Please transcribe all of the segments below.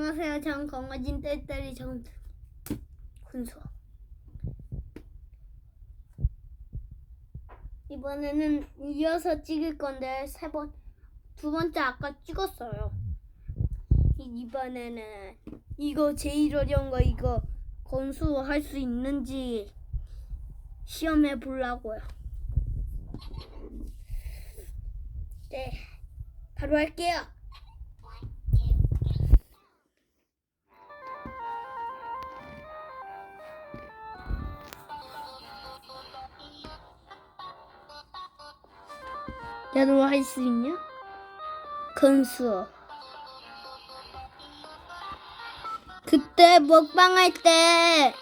안녕하세요. 전 강화진 떼떼리 정 군수. 이번에는 이어서 찍을 건데 세 번, 두 번째 아까 찍었어요. 이- 이번에는 이거 제일 어려운 거 이거 건수할 수 있는지 시험해 보려고요. 네, 바로 할게요. 야, 너 할 수 있냐? 건수. 그때 먹방 할 때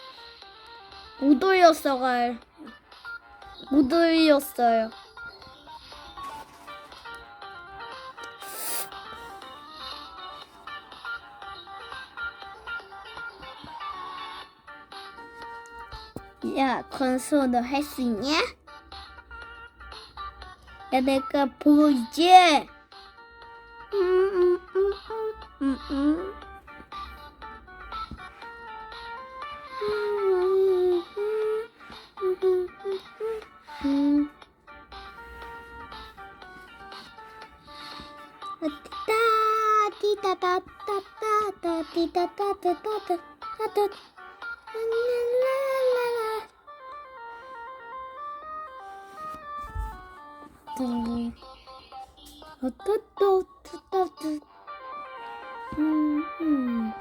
못 올렸어가 못 올렸어요. 야, 건수 너 할 수 있냐? 야, 내가 보이지? 음, 음, 음, 음, 음. 음, 음, 음, 음. 따, 띠다다다다다, 띠다다 음. 어떠또 투떠투 음, 음,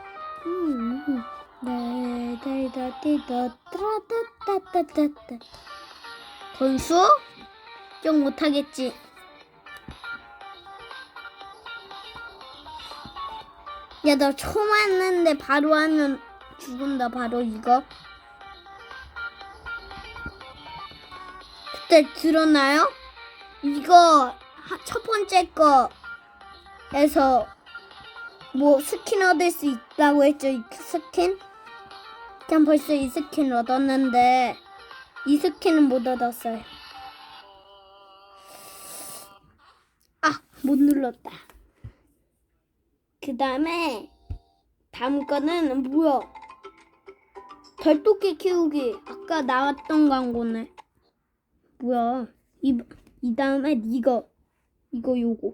음, 음. 네, 네다디다 트라다따따따따 건수? 좀 못하겠지 야 너 처음 왔는데 바로 하면 죽은다 바로 이거 그때 들었나요? 이거 하- 첫 번째 거에서 뭐 스킨 얻을 수 있다고 했죠 이 스킨? 전 벌써 이 스킨 얻었는데 이 스킨은 못 얻었어요. 아 못 눌렀다. 그 다음에 다음 거는 뭐야? 별도끼 키우기. 아까 나왔던 광고네. 뭐야? 이, 이 다음에 이거 이거 요거.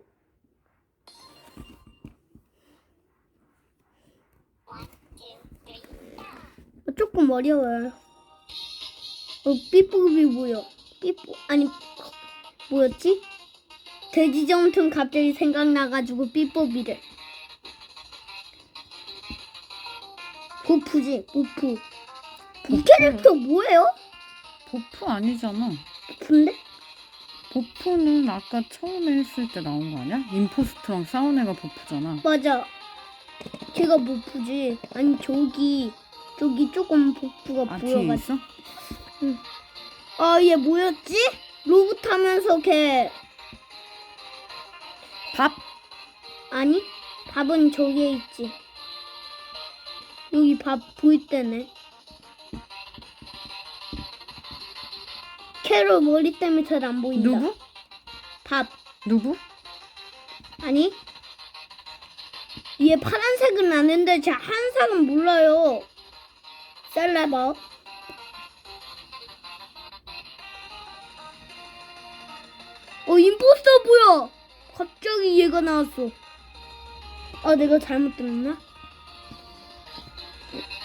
어, 조금 어려워요. 어 삐뽀비 뭐야? 삐뽀 아니 뭐였지? 돼지 점통 갑자기 생각나가지고 삐뽀비를. 보프지 보프. 이 캐릭터 뭐예요? 보프 아니잖아. 보프인데? 보프는 아까 처음에 했을 때 나온 거 아니야? 임포스터랑 싸운 애가 보프잖아. 맞아. 걔가 보프지. 아니 저기 저기 조금 보프가 아 뒤에 보여가지고. 있어? 아얘 뭐였지? 로봇 하면서 걔 밥? 아니 밥은 저기에 있지. 여기 밥 보일 때네. 캐롤 머리 때문에 잘 안 보인다. 누구? 밥 누구? 아니? 얘 파란색은 아는데 제 한색은 몰라요. 셀레버. 어, 임포스터 보여! 갑자기 얘가 나왔어. 아, 내가 잘못 들었나?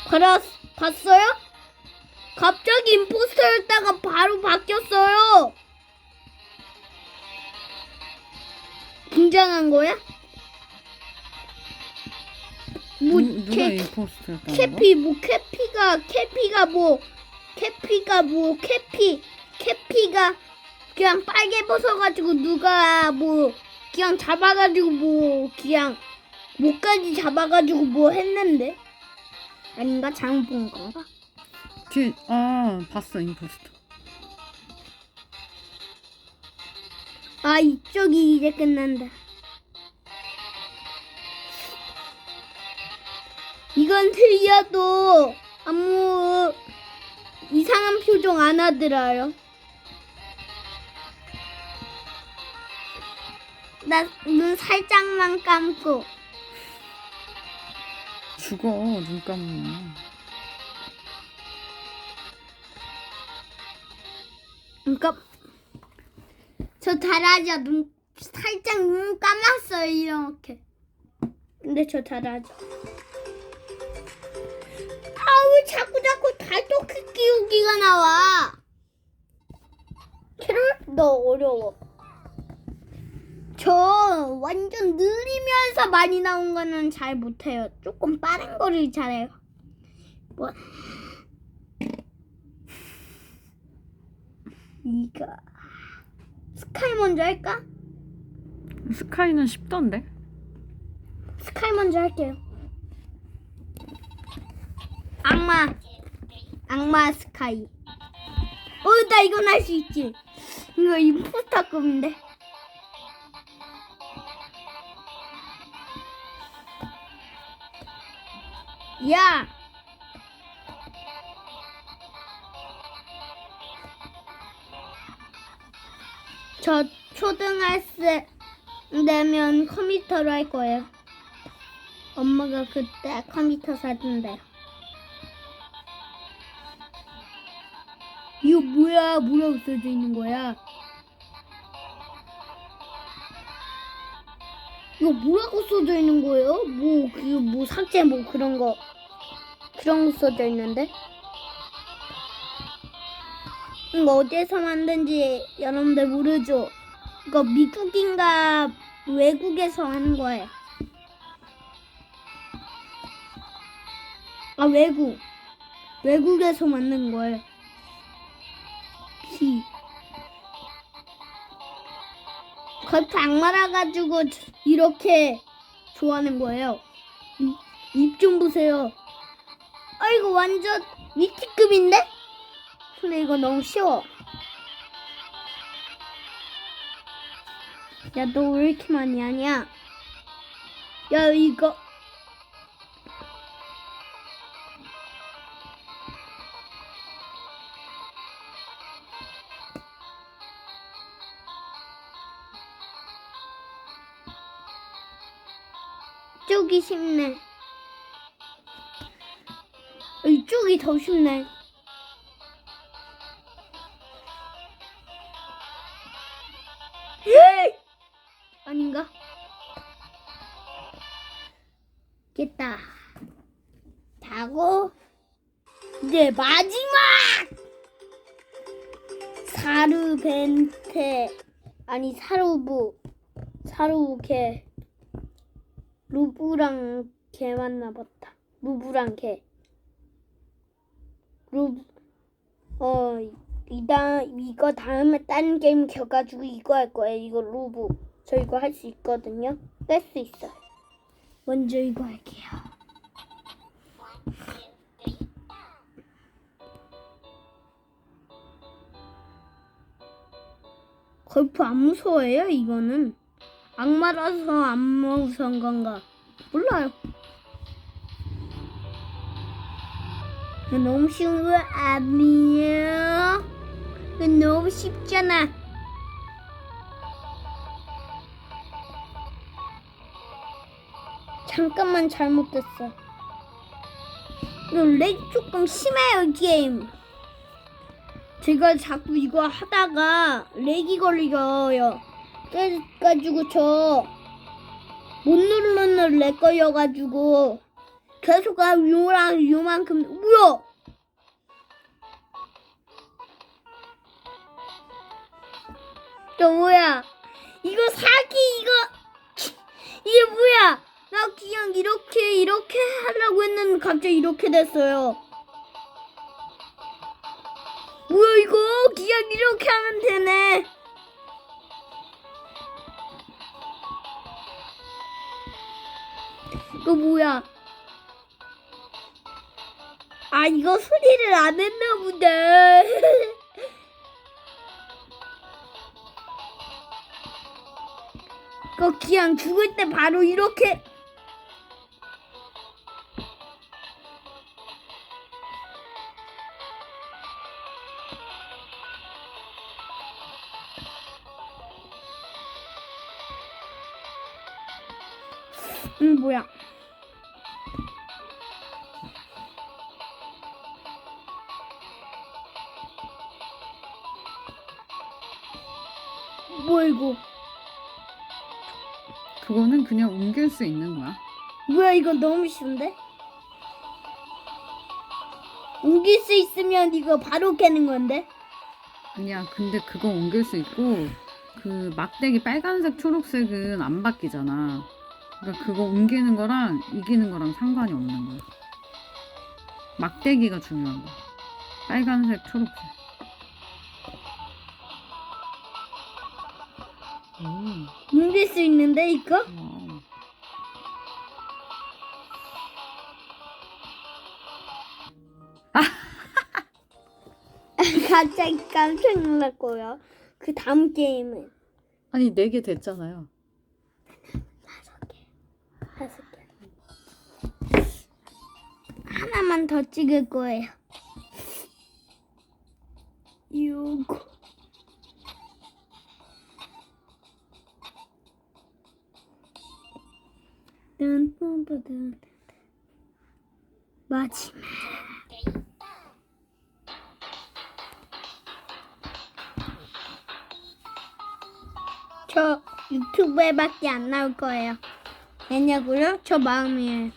봐라, 봤어요? 갑자기 임포스터였다가 바로 바뀌었어요. 긴장한 거야? 뭐 누, 누가 캐, 임포스터였다는 거? 캐피 뭐 캐피가 캐피가 뭐 캐피가 뭐 캐피 캐피가 그냥 빨개 벗어가지고 누가 뭐 그냥 잡아가지고 뭐 그냥 목까지 잡아가지고 뭐 했는데 아닌가 잘못 본 건가? 뒤에 아 봤어 임포스터. 아 이쪽이 이제 끝난다. 이건 틀려도 아무 이상한 표정 안 하더라요. 나 눈 살짝만 감고 죽어 눈 감으면. 그러니까 저 잘하죠. 눈 살짝 눈 감았어요 이렇게. 근데 저 잘하죠. 아왜 자꾸 자꾸 달토크 끼우기가 나와? 캐롤 너 어려워. 저 완전 느리면서 많이 나온 거는 잘 못해요. 조금 빠른 거를 잘해요. 뭐 이거 스카이 먼저 할까? 스카이는 쉽던데. 스카이 먼저 할게요. 악마, 악마 스카이. 어, 나 이건 할 수 있지. 이거 임포스터급인데. 야. 저 초등학생 되면 컴퓨터로 할 거예요. 엄마가 그때 컴퓨터 사준대요. 이거 뭐야? 뭐라고 써져 있는 거야? 이거 뭐라고 써져 있는 거예요? 뭐, 그, 뭐, 삭제, 뭐, 그런 거. 그런 거 써져 있는데? 이거 어디에서 만든지 여러분들 모르죠? 이거 미국인가 외국에서 하는 거예요. 아 외국 외국에서 만든 거예요. 키 걸프 악마라 가지고 이렇게 좋아하는 거예요. 입 좀 보세요. 아 이거 완전 위티급인데? 근데 이거 너무 쉬워. 야 너 왜 이렇게 많이 하냐? 야 이거 이쪽이 쉽네. 이쪽이 더 쉽네. 아닌가? 됐다. 자고 이제 마지막 사르벤테 아니 사루부 사루 개 루브랑 개 만나봤다. 루브랑 개. 루브 어 이다 이거 다음에 다른 게임 켜가지고 이거 할 거예요. 이거 루브 저 이거 할 수 있거든요. 뺄 수 있어요. 먼저 이거 할게요. 걸프 안 무서워해요 이거는 악마라서 안 무서운 건가 몰라요 너무 쉬운 거 아니에요 너무 쉽잖아 잠깐만 잘못됐어 이거 렉 조금 심해요 이 게임 제가 자꾸 이거 하다가 렉이 걸려요. 그래가지고 저 못 누르는 렉 걸려가지고 계속 아 요랑 요만큼 뭐야? 저 뭐야? 이거 사기 이거 이게 뭐야? 나 그냥 이렇게 이렇게 하려고 했는데 갑자기 이렇게 됐어요. 뭐야 이거? 그냥 이렇게 하면 되네. 이거 뭐야? 아 이거 소리를 안 했나 보다 이거 그냥 죽을 때 바로 이렇게 응, 뭐야? 뭐야 이거? 그거는 그냥 옮길 수 있는 거야. 뭐야 이건 너무 쉬운데? 옮길 수 있으면 이거 바로 깨는 건데? 아니야, 근데 그거 옮길 수 있고 그 막대기 빨간색, 초록색은 안 바뀌잖아. 그러니까 그거 옮기는 거랑 이기는 거랑 상관이 없는 거야. 막대기가 중요한 거야. 빨간색 초록색. 오. 옮길 수 있는데 이거? 와우. 갑자기 깜짝 놀랐고요. 그 다음 게임은 아니 네 개 됐잖아요. 하나만 더 찍을 거예요. 요거. 마지막. 저 유튜브에밖에 안 나올 거예요. 왜냐고요? 저 마음이에요.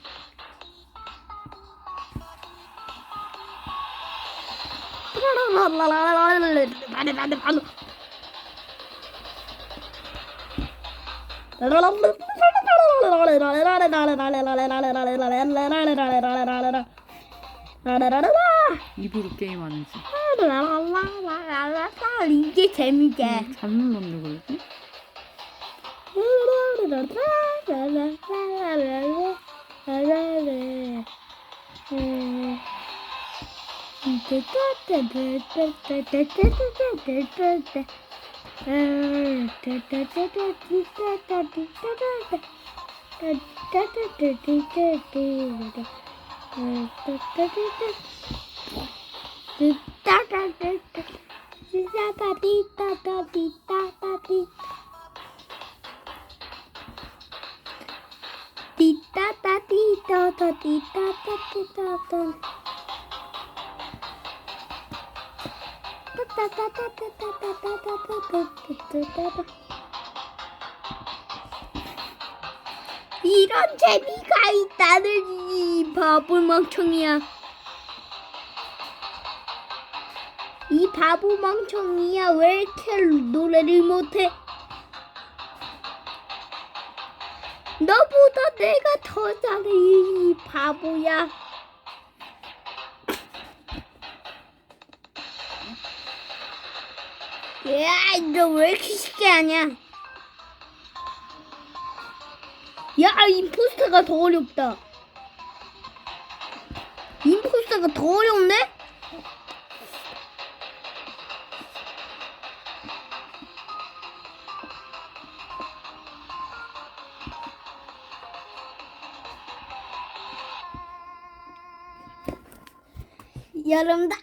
입으로 게임하는 지. 이게 재밌게. 잘 눌렀네 그러지? Tita, tita, tita, tita, tita, tita, tita. 이런 재미가 있다는 이 바보 멍청이야. 이 바보 멍청이야 왜 이렇게 노래를 못해? 너보다 내가 더 잘해 이 바보야. 야, 너 왜 이렇게 쉽게 하냐? 야, 임포스터가 더 어렵다. 임포스터가 더 어렵네? Yorumda